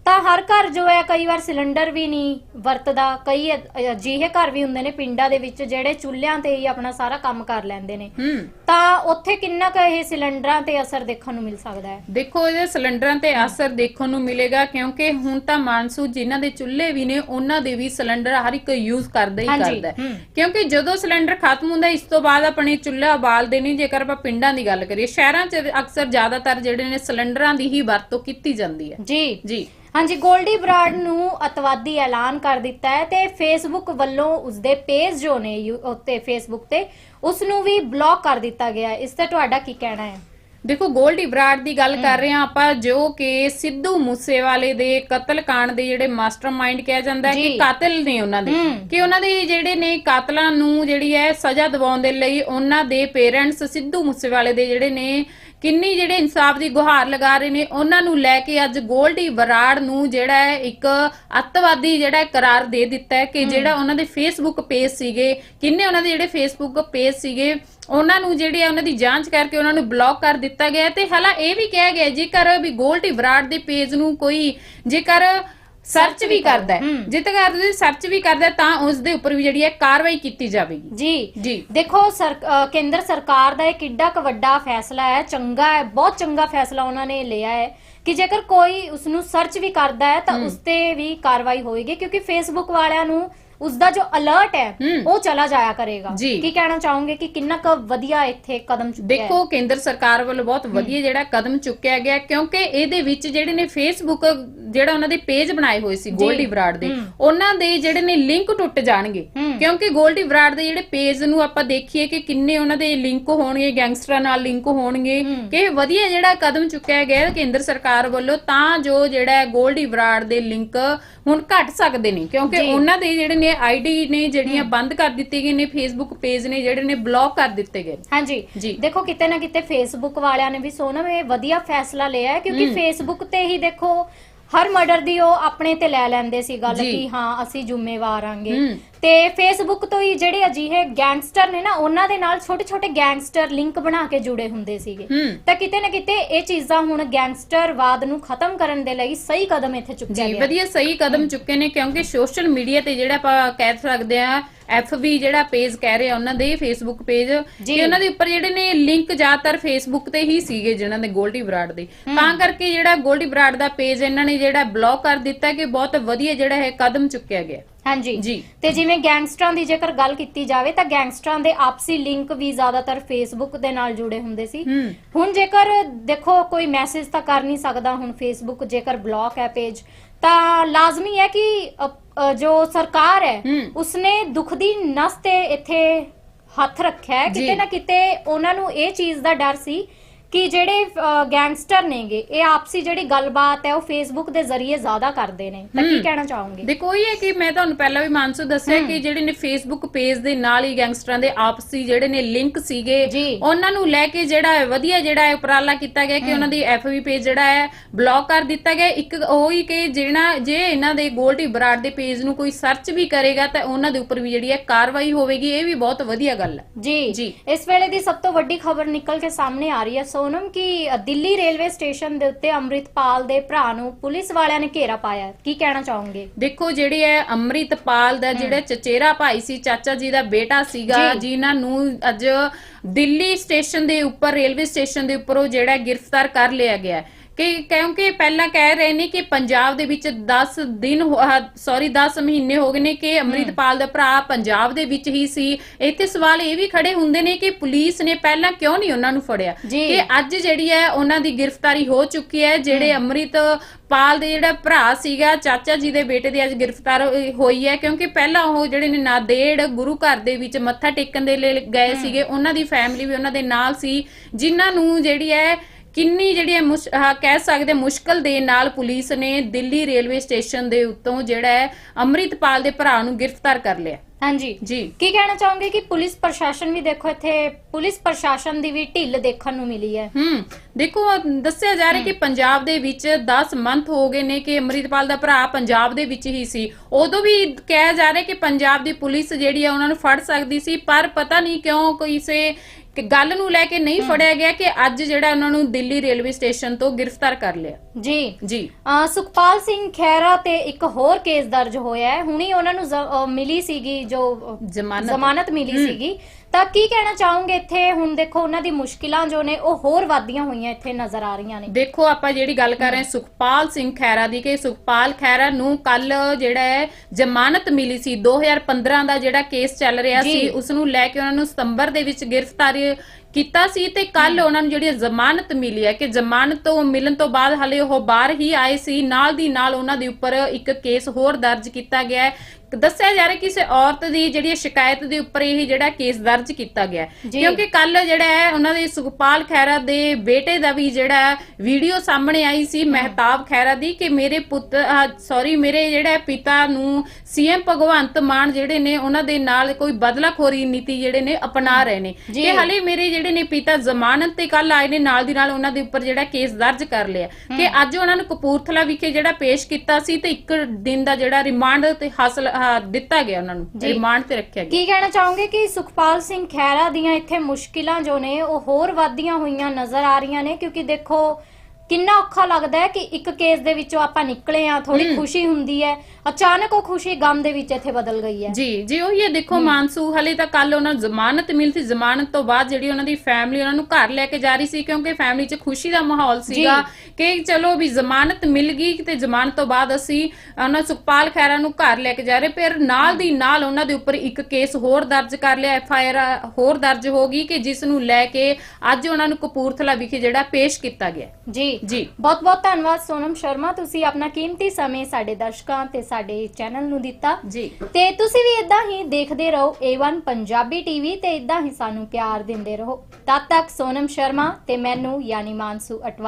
ਤਾਂ ਹਰ ਘਰ ਜੋ ਹੈ ਕਈ ਵਾਰ ਸਿਲੰਡਰ ਵੀ ਨਹੀਂ ਵਰਤਦਾ। ਕਈ ਅ- ਅਜਿਹੇ ਘਰ ਵੀ ਹੁੰਦੇ ਨੇ ਪਿੰਡਾਂ ਦੇ ਵਿੱਚ ਜਿਹੜੇ ਚੁੱਲ੍ਹਿਆਂ ਤੇ ਹੀ ਆਪਣਾ ਸਾਰਾ ਕੰਮ ਕਰ ਲੈਂਦੇ ਨੇ। ਹੂੰ। ਤਾਂ ਉੱਥੇ ਕਿੰਨਾ ਕੁ ਇਹ ਸਿਲੰਡਰਾਂ ਤੇ ਅਸਰ ਦੇਖਣ ਨੂੰ ਮਿਲ ਸਕਦਾ ਹੈ? ਦੇਖੋ ਇਹਦੇ ਸਿਲੰਡਰਾਂ ਤੇ ਅਸਰ ਦੇਖਣ ਨੂੰ ਮਿਲੇਗਾ ਕਿਉਂਕਿ ਹੁਣ ਤਾਂ ਮਾਨਸੂ ਜਿਨ੍ਹਾਂ ਦੇ ਚੁੱਲ੍ਹੇ ਵੀ ਨੇ ਉਹਨਾਂ ਦੇ ਵੀ ਸਿਲੰਡਰ ਹਰ ਇੱਕ ਯੂਜ਼ ਕਰਦਾ ਹੀ ਹਾਂਜੀ, ਕਰਦਾ ਹੈ। ਹੂੰ। ਕਿਉਂਕਿ ਜਦੋਂ ਸਿਲੰਡਰ ਖਤਮ ਹੁੰਦਾ ਇਸ ਤੋਂ ਬਾਅਦ ਆਪਣੇ ਚੁੱਲ੍ਹਾ ਬਾਲਦੇ ਨਹੀਂ ਜੇਕਰ ਆਪਾਂ ਪਿੰਡਾਂ ਦੀ ਗੱਲ ਕਰੀਏ ਸ਼ਹਿਰਾਂ 'ਚ ਅਕਸਰ ਜ਼ਿਆਦਾਤਰ ਜਿਹੜੇ ਨੇ ਸਿਲੰਡਰਾਂ ਦੀ ਹੀ ਵਰਤੋਂ ਕੀਤੀ ਜਾਂਦੀ ਹੈ। ਜੀ। ਜੀ। ਹਾਂਜੀ ਗੋਲਡੀ ਬਰਾਡ ਨੂੰ ਅਤਵਾਦੀ ਐਲਾਨ ਕਰ ਦਿੱਤਾ ਹੈ ਤੇ ਫੇਸਬੁੱਕ ਵੱਲੋਂ ਉਸਦੇ ਪੇਜ ਜੋ ਨੇ ਯੂ- ਉੱਤੇ ਫੇਸਬੁੱਕ ਤੇ ਉਸ ਨੂੰ ਵੀ ਬਲੌਕ ਕਰ ਦਿੱਤਾ ਗਿਆ ਹੈ ਇਸ ਤੇ ਤੁਹਾਡਾ ਕੀ ਕਹਿਣਾ ਹੈ ਦੇਖੋ ਗੋਲਡੀ ਬਰਾੜ ਦੀ ਗੱਲ ਕਰ ਰਹੇ ਹਾਂ ਆਪਾਂ ਜੋ ਕਿ ਸਿੱਧੂ ਮੂਸੇਵਾਲੇ ਦੇ ਕਤਲ ਕਾਂਡ ਦੇ ਜਿਹੜੇ ਮਾਸਟਰਮਾਈਂਡ ਕਿਹਾ ਜਾਂਦਾ ਹੈ ਜੀ। ਕਿ ਕਾਤਲ ਨੇ ਉਹਨਾਂ ਦੇ ਹੂੰ। ਕਿ ਉਹਨਾਂ ਦੇ ਜਿਹੜੇ ਨੇ ਕਾਤਲਾਂ ਨੂੰ ਜਿਹੜੀ ਹੈ ਸਜ਼ਾ ਦਿਵਾਉਣ ਦੇ ਲਈ ਉਹਨਾਂ ਦੇ ਪੇਰੈਂਟਸ ਸਿੱਧੂ ਮੂਸੇਵਾਲੇ ਦੇ ਜਿਹੜੇ ਨੇ ਕਿੰਨੀ ਜਿਹੜੇ ਇਨਸਾਫ ਦੀ ਗੁਹਾਰ ਲਗਾ ਰਹੇ ਨੇ ਉਹਨਾਂ ਨੂੰ ਲੈ ਕੇ ਅੱਜ ਗੋਲਡੀ ਬਰਾੜ ਨੂੰ ਜਿਹੜਾ ਹੈ ਇੱਕ ਅੱਤਵਾਦੀ ਜਿਹੜਾ ਕਰਾਰ ਦੇ ਦਿੱਤਾ ਹੈ ਕਿ ਜਿਹੜਾ ਉਹਨਾਂ ਦੇ ਫੇਸਬੁੱਕ ਪੇਜ ਸੀਗੇ ਕਿੰਨੇ ਉਹਨਾਂ ਦੇ ਜਿਹੜੇ ਫੇਸਬੁੱਕ ਪੇਜ ਸੀਗੇ ਉਹਨਾਂ ਨੂੰ ਜਿਹੜੇ ਉਹਨਾਂ ਦੀ ਜਾਂਚ ਕਰਕੇ ਉਹਨਾਂ ਨੂੰ ਬਲੌਕ ਕਰ ਦਿੱਤਾ ਗਿਆ ਤੇ ਹਾਲਾ ਇਹ ਵੀ ਕਿਹਾ ਗਿਆ ਜੇਕਰ ਵੀ ਗੋਲਡੀ ਬਰਾੜ ਦੇ ਪੇਜ ਨੂੰ ਕੋਈ ਜੇਕਰ ਸਰਚ ਵੀ ਕਰਦਾ ਹੈ। ਜੇ ਤੱਕ ਸਰਚ ਵੀ ਕਰਦਾ ਤਾਂ ਉਸ ਦੇ ਉੱਪਰ ਵੀ ਜਿਹੜੀ ਹੈ ਕਾਰਵਾਈ ਕੀਤੀ ਜਾਵੇਗੀ। ਜੀ। ਜੀ। ਦੇਖੋ ਸਰ ਅ, ਕੇਂਦਰ ਸਰਕਾਰ ਦਾ ਇਹ ਕਿੱਡਾ ਕੁ ਵੱਡਾ ਫੈਸਲਾ ਹੈ ਚੰਗਾ ਹੈ ਬਹੁਤ ਚੰਗਾ ਫੈਸਲਾ ਉਹਨਾਂ ਨੇ ਲਿਆ ਹੈ ਕਿ ਜੇਕਰ ਕੋਈ ਉਸ ਨੂੰ ਸਰਚ ਵੀ ਕਰਦਾ ਹੈ ਤਾਂ ਉਸ ਤੇ ਵੀ ਕਾਰਵਾਈ ਹੋਏਗੀ ਕਿਉਂਕਿ ਫੇਸਬੁੱਕ ਵਾਲਿਆਂ ਨੂੰ ਉਸ ਦਾ ਜੋ ਅਲਰਟ ਹੈ ਹੂੰ। ਉਹ ਚਲਾ ਜਾਇਆ ਕਰੇਗਾ ਜੀ। ਕੀ ਕਹਿਣਾ ਚਾਹੋਗੇ ਕਿ ਕਿੰਨਾ ਕੁ ਵਧੀਆ ਇੱਥੇ ਕਦਮ ਚੁੱਕਿਆ ਹੈ ਦੇਖੋ ਕੇਂਦਰ ਸਰਕਾਰ ਵੱਲੋਂ ਬਹੁਤ ਵਧੀਆ ਜਿਹੜਾ ਕਦਮ ਚੁੱਕਿਆ ਗਿਆ ਕਿਉਂਕਿ ਇਹਦੇ ਵਿੱਚ ਜਿਹੜੇ ਨੇ ਫੇਸਬੁੱਕ ਜਿਹੜਾ ਉਹਨਾਂ ਦੇ ਪੇਜ ਬਣਾਏ ਹੋਏ ਸੀ ਗੋਲਡੀ ਬਰਾੜ ਦੇ। ਉਹਨਾਂ ਦੇ ਜਿਹੜੇ ਨੇ ਲਿੰਕ ਟੁੱਟ ਜਾਣਗੇ। ਕਿਉਂਕਿ ਗੋਲਡੀ ਬਰਾੜ ਦੇ ਜਿਹੜੇ ਪੇਜ ਨੂੰ ਆਪਾਂ ਦੇਖੀਏ ਕਿ ਕਿੰਨੇ ਉਹਨਾਂ ਦੇ ਲਿੰਕ ਹੋਣਗੇ ਗੈਂਗਸਟਰਾਂ ਨਾਲ ਲਿੰਕ ਹੋਣਗੇ। ਕਿ ਇਹ ਵਧੀਆ ਜਿਹੜਾ ਕਦਮ ਚੁੱਕਿਆ ਗਿਆ ਹੈ ਕੇਂਦਰ ਸਰਕਾਰ ਵੱਲੋਂ ਤਾਂ ਜੋ ਜਿਹੜਾ ਗੋਲਡੀ ਬਰਾੜ ਦੇ ਲਿੰਕ ਹੁਣ ਘਟ ਸਕਦੇ ਨੇ ਕਿਉਂਕਿ ਜੀ। ਉਹਨਾਂ ਦੇ ਜਿਹੜੇ ਨੇ ਆਈਡੀ ਨੇ ਜਿਹੜੀਆਂ ਬੰਦ ਕਰ ਦਿੱਤੇ ਗਏ ਨੇ ਫੇਸਬੁੱਕ ਪੇਜ ਨੇ ਜਿਹੜੇ ਨੇ ਬਲੌਕ ਕਰ ਦਿੱਤੇ ਗਏ। ਹਾਂਜੀ ਜੀ। ਦੇਖੋ ਕਿਤੇ ਨਾ ਕਿਤੇ ਫੇਸਬੁੱਕ ਵਾਲਿਆਂ ਨੇ ਵੀ ਇਹ ਵਧੀਆ ਫੈਸਲਾ ਲਿਆ ਹੈ ਕਿਉਂਕਿ। ਫੇਸਬੁੱਕ ਤੇ ਹੀ ਦੇਖੋ ਹਰ ਮਰਡਰ ਦੀ ਉਹ ਆਪਣੇ ਤੇ ਲੈ ਲੈਂਦੇ ਸੀ ਗੱਲ ਜੀ। ਕਿ ਹਾਂ ਅਸੀਂ ਜ਼ਿੰਮੇਵਾਰ ਆਂਗੇ। ਤੇ ਫੇਸਬੁੱਕ ਤੋਂ ਹੀ ਜਿਹੜੇ ਅਜਿਹੇ ਗੈਂਗਸਟਰ ਨੇ ਨਾ ਉਹਨਾਂ ਦੇ ਨਾਲ ਛੋਟੇ ਛੋਟੇ ਗੈਂਗਸਟਰ ਲਿੰਕ ਬਣਾ ਕੇ ਜੁੜੇ ਹੁੰਦੇ ਸੀਗੇ ਹੂੰ ਤਾਂ ਕਿਤੇ ਨਾ ਕਿਤੇ ਇਹ ਚੀਜ਼ਾਂ ਹੁਣ ਗੈਂਗਸਟਰਵਾਦ ਨੂੰ ਖਤਮ ਕਰਨ ਦੇ ਲਈ ਸਹੀ ਕਦਮ ਇੱਥੇ ਚੁੱਕਿਆ ਜੀ ਗਿਆ ਵਧੀਆ ਸਹੀ ਕਦਮ ਚੁੱਕੇ ਨੇ ਕਿਉਂਕਿ ਸੋਸ਼ਲ ਮੀਡੀਆ ਤੇ ਜਿਹੜਾ ਆਪਾਂ ਕਹਿ ਸਕਦੇ ਆ ਐਫਬੀ ਜਿਹੜਾ ਪੇਜ ਕਹਿ ਰਹੇ ਆ ਉਹਨਾਂ ਦੇ ਫੇਸਬੁੱਕ ਪੇਜ। ਕਿ ਉਹਨਾਂ ਦੇ ਉੱਪਰ ਜਿਹੜੇ ਨੇ ਲਿੰਕ ਜ਼ਿਆਦਾਤਰ ਫੇਸਬੁੱਕ ਤੇ ਹੀ ਸੀਗੇ ਜਿਨ੍ਹਾਂ ਦੇ ਗੋਲਡੀ ਬਰਾੜ ਦੇ। ਤਾਂ ਕਰਕੇ ਜਿਹੜਾ ਗੋਲਡੀ ਬਰਾੜ ਦਾ ਪੇਜ ਇਹਨਾਂ ਨੇ ਜਿਹੜਾ ਬਲੌਕ ਕਰ ਦਿੱਤਾ ਕਿ ਬਹੁਤ ਵਧੀਆ ਜਿਹੜਾ ਹੈ ਕਦਮ ਚੁੱਕਿਆ ਗਿਆ। ਹਾਂਜੀ। ਜੀ। ਤੇ ਜਿਵੇਂ ਗੈਂਗਸਟਰਾਂ ਦੀ ਜੇਕਰ ਗੱਲ ਕੀਤੀ ਜਾਵੇ ਤਾਂ ਗੈਂਗਸਟਰਾਂ ਦੇ ਆਪਸੀ ਲਿੰਕ ਵੀ ਜ਼ਿਆਦਾਤਰ ਫੇਸਬੁੱਕ ਦੇ ਨਾਲ ਜੁੜੇ ਹੁੰਦੇ ਸੀ। ਹੁਣ ਜੇਕਰ ਦੇਖੋ ਕੋਈ ਮੈਸੇਜ ਤਾਂ ਕਰ ਨਹੀਂ ਸਕਦਾ ਹੁਣ ਫੇਸਬੁੱਕ ਜੇਕਰ ਬਲੌਕ ਹੈ ਪੇਜ ਤਾਂ ਲਾਜ਼ਮੀ ਹੈ ਕਿ ਅ, ਜੋ ਸਰਕਾਰ ਹੈ ਹੂੰ। ਉਸਨੇ ਦੁੱਖ ਦੀ ਨਸ ਤੇ ਇੱਥੇ ਹੱਥ ਰੱਖਿਆ ਹੈ ਜੀ। ਕਿਤੇ ਨਾ ਕਿਤੇ ਉਹਨਾਂ ਨੂੰ ਇਹ ਚੀਜ਼ ਦਾ ਡਰ ਸੀ ਕਿ ਜਿਹੜੇ ਗੈਂਗਸਟਰ ਨੇਗੇ ਇਹ ਆਪਸੀ ਜਿਹੜੀ ਗੱਲਬਾਤ ਹੈ ਉਹ ਫੇਸਬੁੱਕ ਦੇ ਜ਼ਰੀਏ ਜ਼ਿਆਦਾ ਕਰਦੇ ਨੇ ਤਾਂ ਕੀ। ਕਹਿਣਾ ਚਾਹੋਗੇ ਦੇਖੋ ਇਹ ਹੈ ਕਿ ਮੈਂ ਤੁਹਾਨੂੰ ਪਹਿਲਾਂ ਵੀ ਮਾਨਸੂ ਦੱਸਿਆ। ਕਿ ਜਿਹੜੇ ਨੇ ਫੇਸਬੁੱਕ ਪੇਜ ਦੇ ਨਾਲ ਹੀ ਗੈਂਗਸਟਰਾਂ ਦੇ ਆਪਸੀ ਜਿਹੜੇ ਨੇ ਲਿੰਕ ਸੀਗੇ। ਉਹਨਾਂ ਨੂੰ ਲੈ ਕੇ ਜਿਹੜਾ ਹੈ ਵਧੀਆ ਜਿਹੜਾ ਹੈ ਉਪਰਾਲਾ ਕੀਤਾ ਗਿਆ ਕਿ ਉਹਨਾਂ ਦੀ ਐਫਬੀ ਪੇਜ ਜਿਹੜਾ ਹੈ ਬਲੌਕ ਕਰ ਦਿੱਤਾ ਗਿਆ ਇੱਕ ਉਹ ਹੀ ਕਿ ਜਿਹੜਾ ਜੇ ਇਹਨਾਂ ਦੇ ਗੋਲਡੀ ਬਰਾੜ ਦੇ ਪੇਜ ਨੂੰ ਕੋਈ ਸਰਚ ਵੀ ਕਰੇਗਾ ਤਾਂ ਉਹਨਾਂ ਦੇ ਉੱਪਰ ਵੀ ਜਿਹੜੀ ਹੈ ਕਾਰਵਾਈ ਹੋਵੇਗੀ ਇਹ ਵੀ ਬਹੁਤ ਵਧੀਆ ਗੱਲ ਹੈ ਜੀ ਜੀ। ਇਸ ਵੇਲੇ ਦੀ ਸਭ ਤੋਂ ਵੱਡੀ ਖਬਰ ਨਿਕਲ ਕੇ ਸਾਹਮਣੇ ਆ ਰਹੀ ਹੈ ਸੋਨਮ ਕਿ ਅ, ਦਿੱਲੀ ਰੇਲਵੇ ਸਟੇਸ਼ਨ ਦੇ ਉੱਤੇ ਅੰਮ੍ਰਿਤਪਾਲ ਦੇ ਭਰਾ ਨੂੰ ਪੁਲਿਸ ਵਾਲਿਆਂ ਨੇ ਘੇਰਾ ਪਾਇਆ ਹੈ। ਕੀ ਕਹਿਣਾ ਚਾਹੋਗੇ ਦੇਖੋ ਜਿਹੜੀ ਹੈ ਅੰਮ੍ਰਿਤਪਾਲ ਦਾ ਜਿਹੜਾ ਚਚੇਰਾ ਭਾਈ ਸੀ ਚਾਚਾ ਜੀ ਦਾ ਬੇਟਾ ਸੀਗਾ ਜੀ। ਜਿਨ੍ਹਾਂ ਨੂੰ ਅੱਜ ਦਿੱਲੀ ਸਟੇਸ਼ਨ ਦੇ ਉੱਪਰ ਰੇਲਵੇ ਸਟੇਸ਼ਨ ਦੇ ਉੱਪਰ ਉਹ ਜਿਹੜਾ ਗ੍ਰਿਫਤਾਰ ਕਰ ਲਿਆ ਗਿਆ ਹੈ। ਕਿ ਕਿਉਂਕਿ ਪਹਿਲਾਂ ਕਹਿ ਰਹੇ ਨੇ ਕਿ ਪੰਜਾਬ ਦੇ ਵਿੱਚ 10 ਦਿਨ ਸੌਰੀ 10 ਮਹੀਨੇ ਹੋ ਗਏ ਨੇ ਕਿ ਅੰਮ੍ਰਿਤਪਾਲ ਦਾ ਭਰਾ ਪੰਜਾਬ ਦੇ ਵਿੱਚ ਹੀ ਸੀ। ਇੱਥੇ ਸਵਾਲ ਇਹ ਵੀ ਖੜੇ ਹੁੰਦੇ ਨੇ ਕਿ ਪੁਲਿਸ ਨੇ ਪਹਿਲਾਂ ਕਿਉਂ ਨਹੀਂ ਉਹਨਾਂ ਨੂੰ ਫੜਿਆ। ਕਿ ਅੱਜ ਜਿਹੜੀ ਹੈ ਉਹਨਾਂ ਦੀ ਗ੍ਰਿਫਤਾਰੀ ਹੋ ਚੁੱਕੀ ਹੈ ਜਿਹੜੇ ਅੰਮ੍ਰਿਤ ਪਾਲ ਦੇ ਜਿਹੜਾ ਭਰਾ ਸੀਗਾ ਚਾਚਾ ਜੀ ਦੇ ਬੇਟੇ ਦੀ ਅੱਜ ਗ੍ਰਿਫਤਾਰ ਹੋਈ ਹੈ। ਕਿਉਂਕਿ ਪਹਿਲਾਂ ਉਹ ਜਿਹੜੇ ਨੇ ਨਾਦੇੜ ਗੁਰੂ ਘਰ ਦੇ ਵਿੱਚ ਮੱਥਾ ਟੇਕਣ ਦੇ ਲਈ ਗਏ ਸੀਗੇ। ਉਹਨਾਂ ਦੀ ਫੈਮਿਲੀ ਵੀ ਉਹਨਾਂ ਦੇ ਨਾਲ ਸੀ। ਜਿਨ੍ਹਾਂ ਨੂੰ ਜਿਹੜੀ ਹੈ ਕਿੰਨੀ ਜਿਹੜੀ ਹੈ ਕਹਿ ਸਕਦੇ ਮੁਸ਼ਕਲ ਦੇ ਨਾਲ ਪੁਲਿਸ ਨੇ ਦਿੱਲੀ ਰੇਲਵੇ ਸਟੇਸ਼ਨ ਦੇ ਉੱਤੋਂ ਜਿਹੜਾ ਹੈ ਅੰਮ੍ਰਿਤਪਾਲ ਦੇ ਭਰਾ ਨੂੰ ਗ੍ਰਿਫਤਾਰ ਕਰ ਲਿਆ। ਹਾਂਜੀ। ਜੀ। ਕੀ ਕਹਿਣਾ ਚਾਹੋਗੇ ਕਿ ਪੁਲਿਸ ਪ੍ਰਸ਼ਾਸਨ ਵੀ ਦੇਖੋ ਇੱਥੇ ਪੁਲਿਸ ਪ੍ਰਸ਼ਾਸਨ ਦੀ ਵੀ ਢਿੱਲ ਦੇਖਣ ਨੂੰ ਮਿਲੀ ਹੈ। ਹੂੰ ਦੇਖੋ ਦੱਸਿਆ ਜਾ ਰਿਹਾ ਕਿ ਪੰਜਾਬ ਦੇ ਵਿੱਚ 10 ਮੰਥ ਹੋ ਗਏ ਨੇ ਕਿ ਅੰਮ੍ਰਿਤਪਾਲ ਦਾ ਭਰਾ ਪੰਜਾਬ ਦੇ ਵਿੱਚ ਹੀ ਸੀ। ਉਦੋਂ ਵੀ ਕਿਹਾ ਜਾ ਰਿਹਾ ਕਿ ਪੰਜਾਬ ਦੀ ਪੁਲਿਸ ਜਿਹੜੀ ਆ ਉਹਨਾਂ ਨੂੰ ਫੜ ਸਕਦੀ ਸੀ ਪਰ ਪਤਾ ਨਹੀਂ ਕਿਉਂ ਕੋਈ ਸੇ ਕਿ ਗੱਲ ਨੂੰ ਲੈ ਕੇ ਨਹੀਂ ਫੜਿਆ ਗਿਆ ਕਿ ਅੱਜ ਜਿਹੜਾ ਉਹਨਾਂ ਨੂੰ ਦਿੱਲੀ ਰੇਲਵੇ ਸਟੇਸ਼ਨ ਤੋਂ ਗ੍ਰਿਫਤਾਰ ਕਰ ਲਿਆ। ਜੀ। ਜੀ। ਅ, ਸੁਖਪਾਲ ਸਿੰਘ ਖਹਿਰਾ ਤੇ ਇੱਕ ਹੋਰ ਕੇਸ ਦਰਜ ਹੋਇਆ ਹੈ। ਹੁਣੀ ਉਹਨਾਂ ਨੂੰ ਜ਼- ਅ, ਮਿਲੀ ਸੀਗੀ ਜੋ ਅ, ਜ਼ਮਾਨਤ। ਜ਼ਮਾਨਤ ਮਿਲੀ ਸੀਗੀ। ਤਾਂ ਕੀ ਕਹਿਣਾ ਚਾਹੋਗੇ ਇੱਥੇ? ਹੁਣ ਦੇਖੋ ਉਹਨਾਂ ਦੀ ਮੁਸ਼ਕਿਲਾਂ ਜੋ ਨੇ ਉਹ ਹੋਰ ਵਾਧੀਆਂ ਹੋਈਆਂ ਇੱਥੇ ਨਜ਼ਰ ਆ ਰਹੀਆਂ ਨੇ। ਦੇਖੋ ਆਪਾਂ ਜਿਹੜੀ ਗੱਲ ਕਰ ਰਹੇ ਸੁਖਪਾਲ ਸਿੰਘ ਖੈਰਾ ਦੀ ਕਿ ਸੁਖਪਾਲ ਖੈਰਾ ਨੂੰ ਕੱਲ ਜਿਹੜਾ ਹੈ ਜ਼ਮਾਨਤ ਮਿਲੀ ਸੀ। 2015 ਦਾ ਜਿਹੜਾ ਕੇਸ ਚੱਲ ਰਿਹਾ। ਸੀ ਉਸ ਨੂੰ ਲੈ ਕੇ ਉਹਨਾਂ ਨੂੰ ਸਤੰਬਰ ਦੇ ਵਿੱਚ ਗ੍ਰਿਫਤਾਰ ਕੀਤਾ ਸੀ ਤੇ ਕੱਲ ਉਹਨਾਂ ਨੂੰ ਜਿਹੜੀ ਜ਼ਮਾਨਤ ਮਿਲੀ ਹੈ ਕਿ ਜ਼ਮਾਨਤ ਤੋਂ ਮਿਲਣ ਤੋਂ ਬਾਅਦ ਹਲੇ ਉਹ ਬਾਹਰ ਹੀ ਆਏ ਸੀ। ਨਾਲ ਦੀ ਨਾਲ ਉਹਨਾਂ ਦੇ ਉੱਪਰ ਇੱਕ ਕੇਸ ਹੋਰ ਦਰਜ ਕੀਤਾ ਗਿਆ ਹੈ ਦੱਸਿਆ ਜਾ ਰਿਹਾ ਕਿ ਕਿਸੇ ਔਰਤ ਦੀ ਜਿਹੜੀ ਸ਼ਿਕਾਇਤ ਦੇ ਉੱਪਰ ਇਹ ਜਿਹੜਾ ਕੇਸ ਦਰਜ ਕੀਤਾ ਗਿਆ। ਕਿਉਂਕਿ ਕੱਲ ਜਿਹੜਾ ਹੈ ਉਹਨਾਂ ਦੇ ਸੁਖਪਾਲ ਖੈਰਾ ਦੇ ਬੇਟੇ ਦਾ ਵੀ ਜਿਹੜਾ ਵੀਡੀਓ ਸਾਹਮਣੇ ਆਈ ਸੀ ਮਹਿਤਾਬ ਖੈਰਾ ਦੀ ਕਿ ਮੇਰੇ ਪੁੱਤ ਸੌਰੀ ਮੇਰੇ ਜਿਹੜਾ ਪਿਤਾ ਨੂੰ ਸੀਐਮ ਭਗਵੰਤ ਮਾਨ ਜਿਹੜੇ ਨੇ ਉਹਨਾਂ ਦੇ ਨਾਲ ਕੋਈ ਬਦਲਾਖੋਰੀ ਨੀਤੀ ਜਿਹੜੇ ਨੇ ਅਪਣਾ ਰਹੇ ਨੇ। ਕਿ ਹਲੇ ਮੇਰੇ ਜਿਹੜੇ ਨੇ ਪਿਤਾ ਜ਼ਮਾਨਤ ਤੇ ਕੱਲ ਆਏ ਨੇ ਨਾਲ ਦੀ ਨਾਲ ਉਹਨਾਂ ਦੇ ਉੱਪਰ ਜਿਹੜਾ ਕੇਸ ਦਰਜ ਕਰ ਲਿਆ ਕਿ ਅੱਜ ਉਹਨਾਂ ਨੂੰ ਕਪੂਰਥਲਾ ਵਿਖੇ ਜਿਹੜਾ ਪੇਸ਼ ਕੀਤਾ ਸੀ ਤੇ ਇੱਕ ਦਿਨ ਦਾ ਜਿਹੜਾ ਰਿਮਾਂਡ ਤੇ ਹਾਸਲ ਆਹ, ਦਿੱਤਾ ਗਿਆ ਉਹਨਾਂ ਨੂੰ ਜੀ। ਰਿਮਾਂਡ ਤੇ ਰੱਖਿਆ ਗਿਆ। ਕੀ ਕਹਿਣਾ ਚਾਹੋਗੇ ਕਿ ਸੁਖਪਾਲ ਸਿੰਘ ਖਹਿਰਾ ਦੀਆਂ ਇੱਥੇ ਮੁਸ਼ਕਿਲਾਂ ਜੋ ਨੇ ਉਹ ਹੋਰ ਵਾਧੀਆਂ ਹੋਈਆਂ ਨਜ਼ਰ ਆ ਰਹੀਆਂ ਨੇ? ਕਿਉਂਕਿ ਦੇਖੋ ਕਿੰਨਾ ਔਖਾ ਲੱਗਦਾ ਹੈ ਕਿ ਇੱਕ ਕੇਸ ਦੇ ਵਿੱਚੋਂ ਆਪਾਂ ਨਿਕਲੇ ਆ ਥੋੜੀ ਖੁਸ਼ੀ ਹੁੰਦੀ ਹੈ। ਅਚਾਨਕ ਉਹ ਖੁਸ਼ੀ ਗਮ ਦੇ ਵਿੱਚ ਇੱਥੇ ਬਦਲ ਗਈ ਹੈ। ਜੀ ਜੀ ਉਹ ਇਹ ਦੇਖੋ ਮਾਨਸੂ ਹਲੇ ਤਾਂ ਕੱਲ ਉਹਨਾਂ ਨੂੰ ਜ਼ਮਾਨਤ ਮਿਲੀ ਸੀ। ਜ਼ਮਾਨਤ ਤੋਂ ਬਾਅਦ ਜਿਹੜੀ ਉਹਨਾਂ ਦੀ ਫੈਮਿਲੀ ਉਹਨਾਂ ਨੂੰ ਘਰ ਲੈ ਕੇ ਜਾ ਰਹੀ ਸੀ ਕਿਉਂਕਿ ਫੈਮਿਲੀ 'ਚ ਖੁਸ਼ੀ ਦਾ ਮਾਹੌਲ ਸੀਗਾ ਕਿ ਚਲੋ ਵੀ ਜ਼ਮਾਨਤ ਮਿਲ ਗਈ ਤੇ ਜ਼ਮਾਨਤ ਤੋਂ ਬਾਅਦ ਅਸੀਂ ਉਹਨਾਂ ਸੁਖਪਾਲ ਖੈਰਾ ਨੂੰ ਘਰ ਲੈ ਕੇ ਜਾ ਰਹੇ। ਪਰ ਨਾਲ ਦੀ ਨਾਲ ਉਹਨਾਂ ਦੇ ਉੱਪਰ ਇੱਕ ਕੇਸ ਹੋਰ ਦਰਜ ਕਰ ਲਿਆ ਐਫ ਆਈ ਆਰ ਹੋਰ ਦਰਜ ਹੋ ਗਈ ਕਿ ਜਿਸ ਨੂੰ ਲੈ ਕੇ ਅੱਜ ਉਹਨਾਂ ਨੂੰ ਕਪੂਰਥਲਾ ਵਿਖੇ ਜਿਹੜਾ ਪੇਸ਼ ਕੀਤਾ ਗਿਆ। ਜੀ। ਜੀ। ਬਹੁਤ ਬਹੁਤ ਧੰਨਵਾਦ ਸੋਨਮ ਸ਼ਰਮਾ। ਤੁਸੀਂ ਆਪਣਾ ਕੀਮਤੀ ਸਮੇਂ ਸਾਡੇ ਦਰਸ਼ਕਾਂ ਤੇ ਸਾਡੇ ਚੈਨਲ ਨੂੰ ਦਿੱਤਾ। ਜੀ। ਤੇ ਤੁਸੀਂ ਵੀ ਇਦਾਂ ਹੀ ਦੇਖਦੇ ਰਹੋ A1 ਪੰਜਾਬੀ ਟੀਵੀ ਤੇ ਇਦਾਂ ਹੀ ਸਾਨੂੰ ਪਿਆਰ ਦਿੰਦੇ ਰਹੋ। ਤਦ ਤੱਕ ਸੋਨਮ ਸ਼ਰਮਾ ਤੇ ਮੈਨੂੰ ਯਾਨੀ ਮਾਨਸੂ ਅਟਵਾ